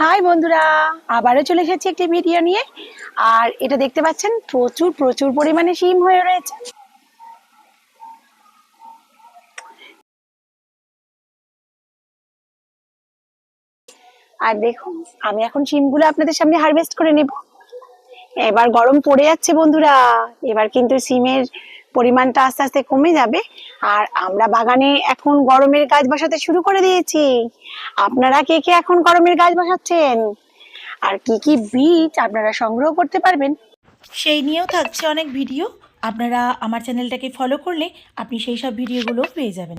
High বন্ধুরা, আবারও চলে এসেছি একটি ভিডিও নিয়ে। আর এটা দেখতে পাচ্ছেন, প্রচুর প্রচুর পরিমাণে শিম হয়ে রয়েছে। আর দেখুন, আমি এখন শিমগুলো আপনাদের সামনে হারভেস্ট করে নেব। এবার গরম পড়ে যাচ্ছে বন্ধুরা। এবার কিন্তু সিমের পরিমাণটা আস্তে আস্তে কমে যাবে। আর আমরা বাগানে এখন গরমের গাছ বসাতে শুরু করে দিয়েছি। আপনারা কে কে এখন গরমের গাছ বসাচ্ছেন? আর কি কি বীজ আপনারা সংগ্রহ করতে পারবেন? সেই নিয়েও থাকছে অনেক ভিডিও। আপনারা আমার চ্যানেলটাকে ফলো করলে আপনি সেই সব ভিডিওগুলো পেয়ে যাবেন।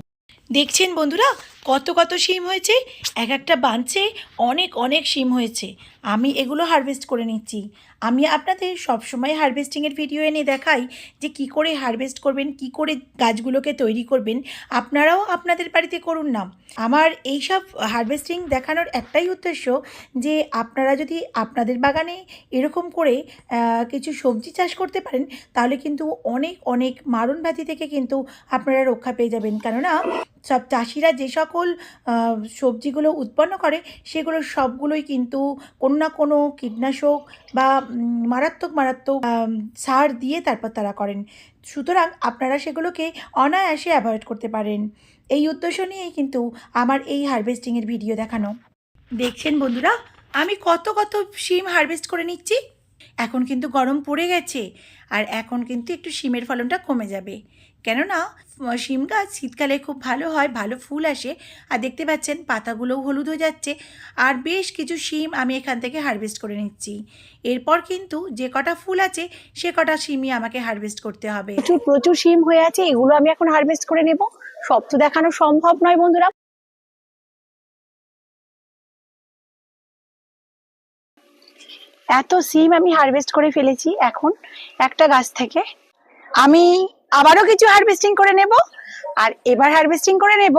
দেখছেন বন্ধুরা, কত কত শিম হয়েছে, এক একটা বাঞ্চে অনেক অনেক শিম হয়েছে। আমি এগুলো হারভেস্ট করে নিচ্ছি। আমি আপনাদের সবসময় হারভেস্টিংয়ের ভিডিও এনে দেখাই যে কি করে হারভেস্ট করবেন, কি করে গাছগুলোকে তৈরি করবেন। আপনারাও আপনাদের বাড়িতে করুন না। আমার এইসব হারভেস্টিং দেখানোর একটাই উদ্দেশ্য যে আপনারা যদি আপনাদের বাগানে এরকম করে কিছু সবজি চাষ করতে পারেন, তাহলে কিন্তু অনেক অনেক মারণ ব্যাধি থেকে কিন্তু আপনারা রক্ষা পেয়ে যাবেন। কেননা সব চাষিরা যে সকল সবজিগুলো উৎপন্ন করে, সেগুলো সবগুলোই কিন্তু কোনো না কোনো কীটনাশক বা মারাত্মক মারাত্মক সার দিয়ে তারপর তারা করেন। সুতরাং আপনারা সেগুলোকে অনায়াসে অ্যাভয়েড করতে পারেন। এই উদ্দেশ্য নিয়েই কিন্তু আমার এই হারভেস্টিংয়ের ভিডিও দেখানো। দেখছেন বন্ধুরা, আমি কত কত শিম হারভেস্ট করে নিচ্ছি। এখন কিন্তু গরম পড়ে গেছে, আর এখন কিন্তু একটু শিমের ফলনটা কমে যাবে। কেননা শিম গাছ শীতকালে খুব ভালো হয়, ভালো ফুল আসে। আর দেখতে পাচ্ছেন, পাতাগুলোও হলুদ হয়ে যাচ্ছে। আর বেশ কিছু শিম আমি এখান থেকে হারভেস্ট করে নিচ্ছি। এরপর কিন্তু যে কটা ফুল আছে, সে কটা শিমই আমাকে হারভেস্ট করতে হবে। প্রচুর প্রচুর শিম হয়ে আছে, এগুলো আমি এখন হারভেস্ট করে নেব। সব তো দেখানো সম্ভব নয়, বন্ধুরা। এত সিম আমি হারভেস্ট করে ফেলেছি এখন একটা গাছ থেকে। আমি আবারও কিছু হারভেস্টিং করে নেব। আর এবার হারভেস্টিং করে নেব।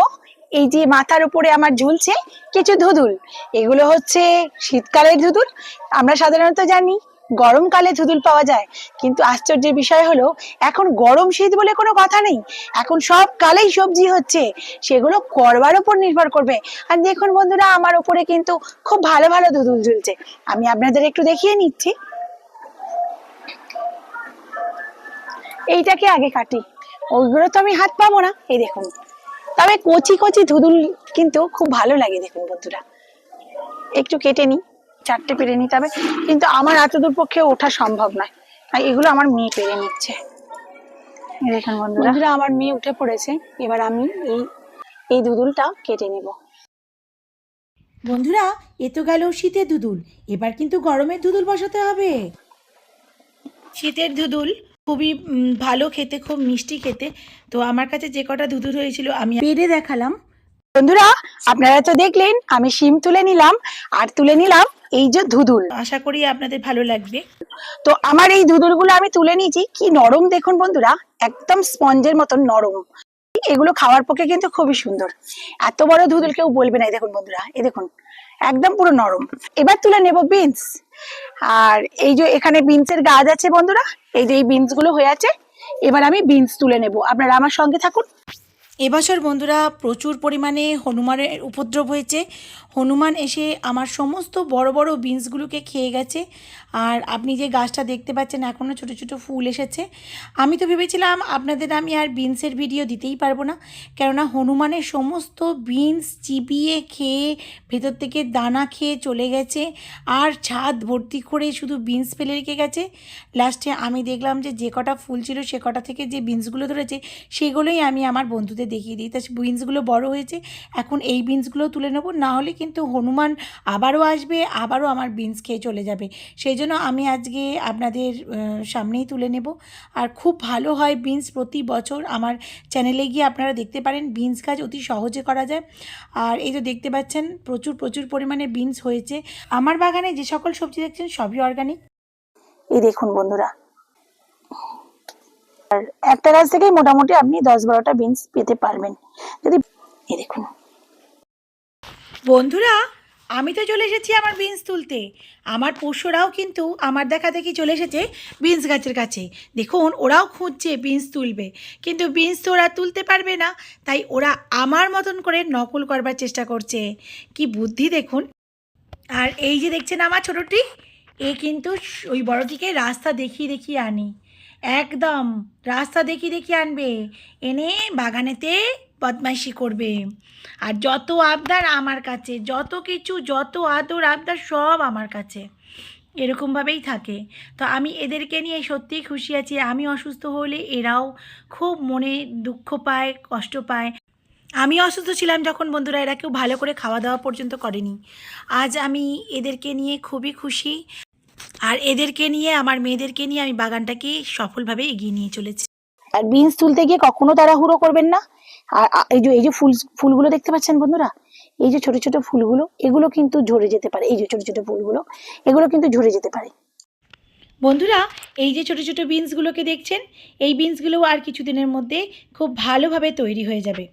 এই যে মাথার উপরে আমার ঝুলছে কিছু ধুদুল। এগুলো হচ্ছে শীতকালের ধুদুল। আমরা সাধারণত জানি গরমকালে ধুদুল পাওয়া যায়। কিন্তু আশ্চর্যের বিষয় হলো, এখন গরম শীত বলে কোনো কথা নেই। এখন সব কালেই সবজি হচ্ছে। সেগুলো করবার উপর নির্ভর করবে। আর দেখুন বন্ধুরা, আমার উপরে কিন্তু খুব ভালো ভালো ধুদুল ঝুলছে। আমি আপনাদের একটু দেখিয়ে নিচ্ছি। এইটাকে আগে কাটি। ওইগুলো তো আমি হাত পাবো না। এই দেখুন। তবে কচি কচি ধুদুল কিন্তু খুব ভালো লাগে দেখুন বন্ধুরা। একটু কেটে নিই চারটে পেরে নিতে হবে কিন্তু আমার এত এতদূর পক্ষে ওঠা সম্ভব নয়। আর এগুলো আমার মেয়ে পেরে নিচ্ছে। দেখুন বন্ধুরা। আমার মেয়ে উঠে পড়েছে। এবার আমি এই এই দুদুলটা কেটে নেব। বন্ধুরা এ তো গেল শীতের ধুদুল এবার কিন্তু গরমের ধুদুল বসাতে হবে। শীতের ধুদুল খুবই ভালো খেতে খুব মিষ্টি খেতে। তো আমার কাছে যে কটা ধুধুর হয়েছিল আমি পেরে দেখালাম। বন্ধুরা আপনারা তো দেখলেন আমি শিম তুলে নিলাম আর তুলে নিলাম এই যে ধুদুল আশা করি আপনাদের ভালো লাগবে। তো আমার এই ধুদুলগুলো আমি তুলে নিয়েছি। কি নরম দেখুন বন্ধুরা একদম স্পঞ্জের মতন নরম। এগুলো খাওয়ার পক্ষে কিন্তু খুবই সুন্দর। এত বড় ধুদুল কেউ বলবে না দেখুন বন্ধুরা, এই দেখুন, একদম পুরো নরম। এবার তুলে নেব বিনস আর এই যে এখানে বিনসের গাছ আছে বন্ধুরা, এই যে এই বিনসগুলো হয়ে আছে, এবার আমি বিনস তুলে নেব। আপনারা আমার সঙ্গে থাকুন। এবছর বন্ধুরা প্রচুর পরিমাণে হনুমানের উপদ্রব হয়েছে। হনুমান এসে আমার সমস্ত বড় বড় বিনসগুলোকে খেয়ে গেছে। আর আপনি যে গাছটা দেখতে পাচ্ছেন এখনও ছোট ছোট ফুল এসেছে। আমি তো ভেবেছিলাম আপনাদের আমি আর বিনসের ভিডিও দিতেই পারব না। কেননা হনুমানের সমস্ত বিনস চিবিয়ে খেয়ে ভেতর থেকে দানা খেয়ে চলে গেছে। আর ছাদ ভর্তি করে শুধু বিনস ফেলে রেখে গেছে। লাস্টে আমি দেখলাম যে যে কটা ফুল ছিল, সে কটা থেকে যে বিনসগুলো ধরেছে, সেগুলোই আমি আমার বন্ধুদের দেখিয়ে দিই। তা বিনসগুলো বড় হয়েছে, এখন এই বিনসগুলো তুলে নেব। না হলে কিন্তু হনুমান আবারও আসবে, আবারও আমার বিনস খেয়ে চলে যাবে। সেই জন্য আমি আজকে আপনাদের সামনেই তুলে নেব। আর খুব ভালো হয় বিনস প্রতি বছর আমার চ্যানেলে গিয়ে আপনারা দেখতে পারেন বিনস গাছ অতি সহজে করা যায়। আর এই তো দেখতে পাচ্ছেন, প্রচুর প্রচুর পরিমাণে বিনস হয়েছে। আমার বাগানে যে সকল সবজি দেখছেন, সবই অর্গানিক এই দেখুন বন্ধুরা আর একটা গাছ থেকেই মোটামুটি আপনি দশ বারোটা বিনস পেতে পারবেন। যদি দেখুন। বন্ধুরা, আমি তো চলে এসেছি আমার বিনস তুলতে। আমার পোষ্যরাও কিন্তু আমার দেখা দেখি চলে এসেছে বিনস গাছের কাছে। দেখুন, ওরাও খুঁজছে বিনস তুলবে। কিন্তু বিনস তো ওরা তুলতে পারবে না। তাই ওরা আমার মতন করে নকল করবার চেষ্টা করছে। কি বুদ্ধি দেখুন। আর এই যে দেখছেন আমার ছোটটি, এ কিন্তু ওই বড়টিকে রাস্তা দেখিয়ে দেখিয়ে আনি। একদম। রাস্তা দেখি দেখি আনবে। এনে বাগানেতে বদমাইশি করবে। আর যত আবদার আমার কাছে, যত কিছু, যত আদর, আবদার সব আমার কাছে। এরকমভাবেই থাকে। তো আমি এদেরকে নিয়ে সত্যিই খুশি আছি। আমি অসুস্থ হলে এরাও খুব মনে দুঃখ পায়, কষ্ট পায়। আমি অসুস্থ ছিলাম যখন বন্ধুরা, এরা কেউ ভালো করে খাওয়া দাওয়া পর্যন্ত করেনি। আজ আমি এদেরকে নিয়ে খুবই খুশি। আর এদেরকে নিয়ে আমার মেয়েদেরকে নিয়ে আমি বাগানটাকে সফলভাবে এগিয়ে নিয়ে চলেছি। আর বিনস তুলতে গিয়ে কখনো তাড়াহুড়ো করবেন না। আর এই যে এই যে ফুল ফুলগুলো দেখতে পাচ্ছেন বন্ধুরা এই যে ছোট ছোট ফুলগুলো এগুলো কিন্তু ঝরে যেতে পারে। এই যে ছোট ছোট ফুলগুলো এগুলো কিন্তু ঝরে যেতে পারে। বন্ধুরা এই যে ছোট ছোট বিনসগুলোকে দেখছেন এই বিনসগুলো আর কিছুদিনের মধ্যে খুব ভালোভাবে তৈরি হয়ে যাবে।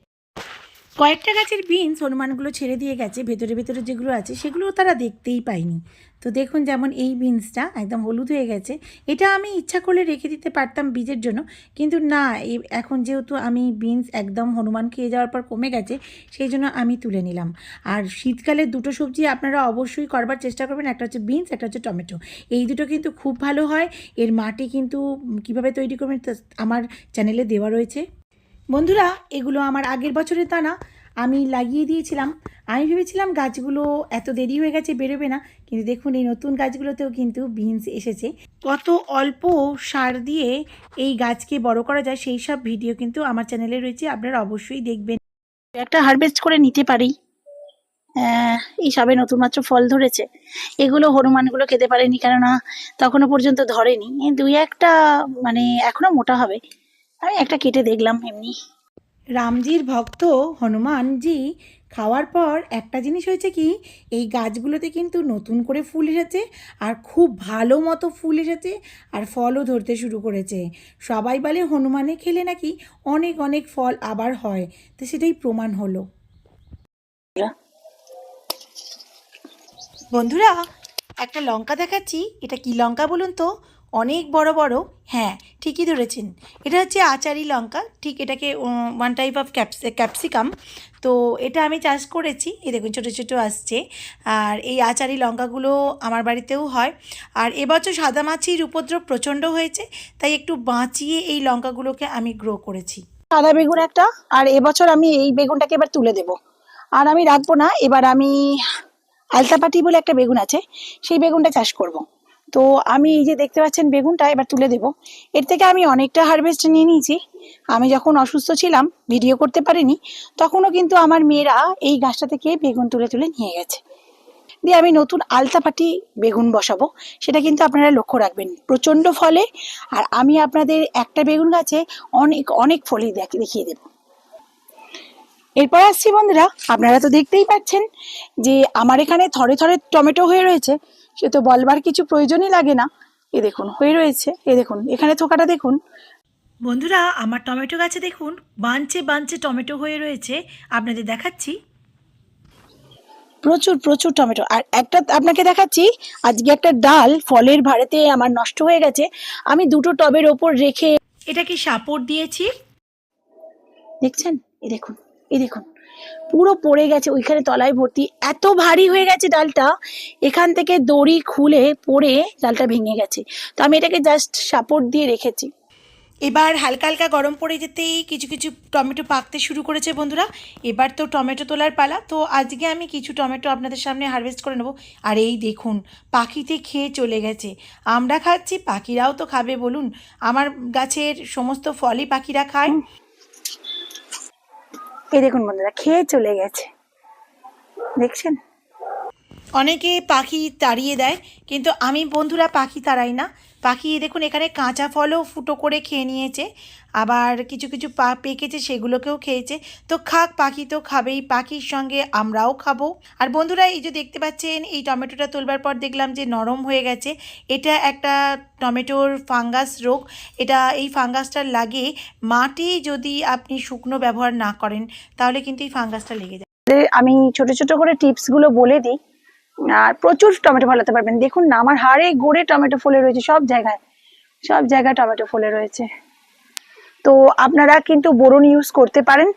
কয়েকটা গাছের বিনস হনুমানগুলো ছেড়ে দিয়ে গেছে, ভেতরে ভেতরে যেগুলো আছে সেগুলো তারা দেখতেই পায়নি। তো দেখুন যেমন এই বিনসটা একদম হলুদ হয়ে গেছে, এটা আমি ইচ্ছা করলে রেখে দিতে পারতাম বীজের জন্য, কিন্তু না এখন যেহেতু আমি বিনস একদম হনুমান খেয়ে যাওয়ার পর কমে গেছে, সেই জন্য আমি তুলে নিলাম। আর শীতকালে দুটো সবজি আপনারা অবশ্যই করবার চেষ্টা করবেন, একটা হচ্ছে বিনস একটা হচ্ছে টমেটো। এই দুটো কিন্তু খুব ভালো হয়, এর মাটি কিন্তু কীভাবে তৈরি করবেন আমার চ্যানেলে দেওয়া রয়েছে। বন্ধুরা, এগুলো আমার আগের বছরের দানা। আমি লাগিয়ে দিয়েছিলাম। আমি ভেবেছিলাম গাছগুলো এত দেরি হয়ে গেছে, বেরোবে না। কিন্তু দেখুন, এই নতুন গাছগুলোতেও কিন্তু বিনস এসেছে। কত অল্প সার দিয়ে এই গাছকে বড় করা যায়, সেই সব ভিডিও কিন্তু আমার চ্যানেলে রয়েছে। আপনারা অবশ্যই দেখবেন। একটা হারভেস্ট করে নিতে পারি। এই সবে নতুন মাত্র ফল ধরেছে। এগুলো হনুমানগুলো খেতে পারেনি, কেননা তখনও পর্যন্ত ধরেনি। দুই একটা মানে এখনও মোটা হবে। আমি একটা কেটে দেখলাম এমনি। রামজির ভক্ত হনুমানজি খাওয়ার পর একটা জিনিস হয়েছে কি, এই গাছগুলোতে কিন্তু নতুন করে ফুল এসেছে আর খুব ভালো মতো ফুল এসেছে আর ফলও ধরতে শুরু করেছে। সবাই বলে হনুমানে খেলে নাকি অনেক অনেক ফল আবার হয়, তো সেটাই প্রমাণ হলো। বন্ধুরা, একটা লঙ্কা দেখাচ্ছি, এটা কি লঙ্কা বলুন তো? অনেক বড় বড় হ্যাঁ ঠিকই ধরেছেন। এটা হচ্ছে আচারি লঙ্কা, ঠিক এটাকে ওয়ান টাইপ অফ ক্যাপসিকাম তো এটা আমি চাষ করেছি, এই দেখুন ছোটো ছোটো আসছে। আর এই আচারি লঙ্কাগুলো আমার বাড়িতেও হয়। আর এবছর সাদা মাছির উপদ্রব প্রচণ্ড হয়েছে, তাই একটু বাঁচিয়ে এই লঙ্কাগুলোকে আমি গ্রো করেছি। সাদা বেগুন একটা, আর এবছর আমি এই বেগুনটাকে এবার তুলে দেব। আর আমি রাখব না, এবার আমি আলতাপাটি বলে একটা বেগুন আছে, সেই বেগুনটা চাষ করব। তো আমি এই যে দেখতে পাচ্ছেন বেগুনটা, এবার তুলে দেব। এর থেকে আমি অনেকটা হারভেস্ট নিয়ে নিয়েছি। আমি যখন অসুস্থ ছিলাম ভিডিও করতে পারিনি, তখনও কিন্তু আমার মেয়েরা এই গাছটা থেকে বেগুন তুলে তুলে নিয়ে গেছে। দিয়ে আমি নতুন আলতাপাটি বেগুন বসাবো। সেটা কিন্তু আপনারা লক্ষ্য রাখবেন, প্রচণ্ড ফলে। আর আমি আপনাদের একটা বেগুন গাছে অনেক অনেক ফলই দেখ- দেখিয়ে দেব। এরপর আসছি বন্ধুরা, আপনারা তো দেখতেই পাচ্ছেন যে আমার এখানে থরে থরে টমেটো হয়ে রয়েছে। সে তো বলবার কিছু প্রয়োজনই লাগে না। এ দেখুন হয়ে রয়েছে। এ দেখুন এখানে থোকাটা দেখুন। বন্ধুরা আমার টমেটো গাছে দেখুন বাঞ্চে বাঞ্চে টমেটো হয়ে রয়েছে। আপনাদের দেখাচ্ছি। প্রচুর প্রচুর টমেটো। আর একটা আপনাকে দেখাচ্ছি আজকে একটা ডাল ফলের ভাড়েতে আমার নষ্ট হয়ে গেছে। আমি দুটো টবের ওপর রেখে এটা কি সাপোর্ট দিয়েছি? দেখছেন? এ দেখুন। এই দেখুন, পুরো পড়ে গেছে, ওইখানে তলায় ভর্তি। এত ভারী হয়ে গেছে ডালটা, এখান থেকে দড়ি খুলে পড়ে ডালটা ভেঙে গেছে। তো আমি এটাকে জাস্ট সাপোর্ট দিয়ে রেখেছি। এবার হালকা হালকা গরম পড়ে যেতেই কিছু কিছু টমেটো পাকতে শুরু করেছে বন্ধুরা। এবার তো টমেটো তোলার পালা, তো আজকে আমি কিছু টমেটো আপনাদের সামনে হারভেস্ট করে নেব। আর এই দেখুন, পাখিতে খেয়ে চলে গেছে। আমরা খাচ্ছি, পাখিরাও তো খাবে, বলুন। আমার গাছের সমস্ত ফলই পাখিরা খায়। এই দেখুন বন্ধুরা খেয়ে চলে গেছে। দেখছেন? অনেকে পাখি তাড়িয়ে দেয়, কিন্তু আমি বন্ধুরা পাখি তাড়াই না। পাখি, দেখুন, এখানে কাঁচা ফলও ফুটো করে খেয়ে নিয়েছে, আবার কিছু কিছু পা পেকেছে, সেগুলোকেও খেয়েছে। তো খাক, পাখি তো খাবেই, পাখির সঙ্গে আমরাও খাব। আর বন্ধুরা, এই যে দেখতে পাচ্ছেন, এই টমেটোটা তোলবার পর দেখলাম যে নরম হয়ে গেছে। এটা একটা টমেটোর ফাঙ্গাস রোগ। এটা, এই ফাঙ্গাসটা লাগে মাটি যদি আপনি শুকনো ব্যবহার না করেন, তাহলে কিন্তু এই ফাঙ্গাসটা লেগে যায়। আমি ছোট ছোট করে টিপসগুলো বলে দিই। আর প্রচুর টমেটো ফলাতে পারবেন। দেখুন না, আমার হাড়ে গোড়ে টমেটো ফলে রয়েছে সব জায়গায়। সব জায়গায় টমেটো ফলে রয়েছে। তো আপনারা কিন্তু বোরন ইউজ করতে পারেন।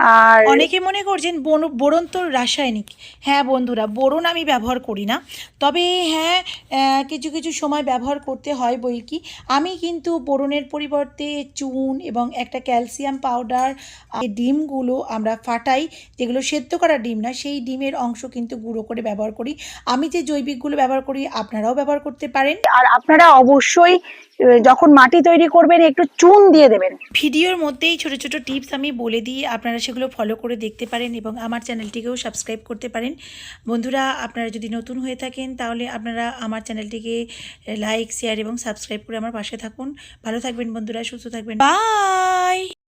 আর অনেকে মনে করছেন বোরন তো রাসায়নিক। হ্যাঁ বন্ধুরা বোরন আমি ব্যবহার করি না। তবে হ্যাঁ কিছু কিছু সময় ব্যবহার করতে হয় বই কি। আমি কিন্তু বোরনের পরিবর্তে চুন এবং একটা ক্যালসিয়াম পাউডার ডিমগুলো আমরা ফাটাই যেগুলো সেদ্ধ করা ডিম না সেই ডিমের অংশ কিন্তু গুঁড়ো করে ব্যবহার করি। আমি যে জৈবিকগুলো ব্যবহার করি আপনারাও ব্যবহার করতে পারেন। আর আপনারা অবশ্যই যখন মাটি তৈরি করবেন, একটু চুন দিয়ে দেবেন। ভিডিওর মধ্যেই ছোট ছোট টিপস আমি বলে দিই আপনারা সেগুলো ফলো করে দেখতে পারেন এবং আমার চ্যানেলটিকেও সাবস্ক্রাইব করতে পারেন। বন্ধুরা, আপনারা যদি নতুন হয়ে থাকেন, তাহলে আপনারা আমার চ্যানেলটিকে লাইক, শেয়ার এবং সাবস্ক্রাইব করে আমার পাশে থাকুন। ভালো থাকবেন বন্ধুরা, সুস্থ থাকবেন। বাই!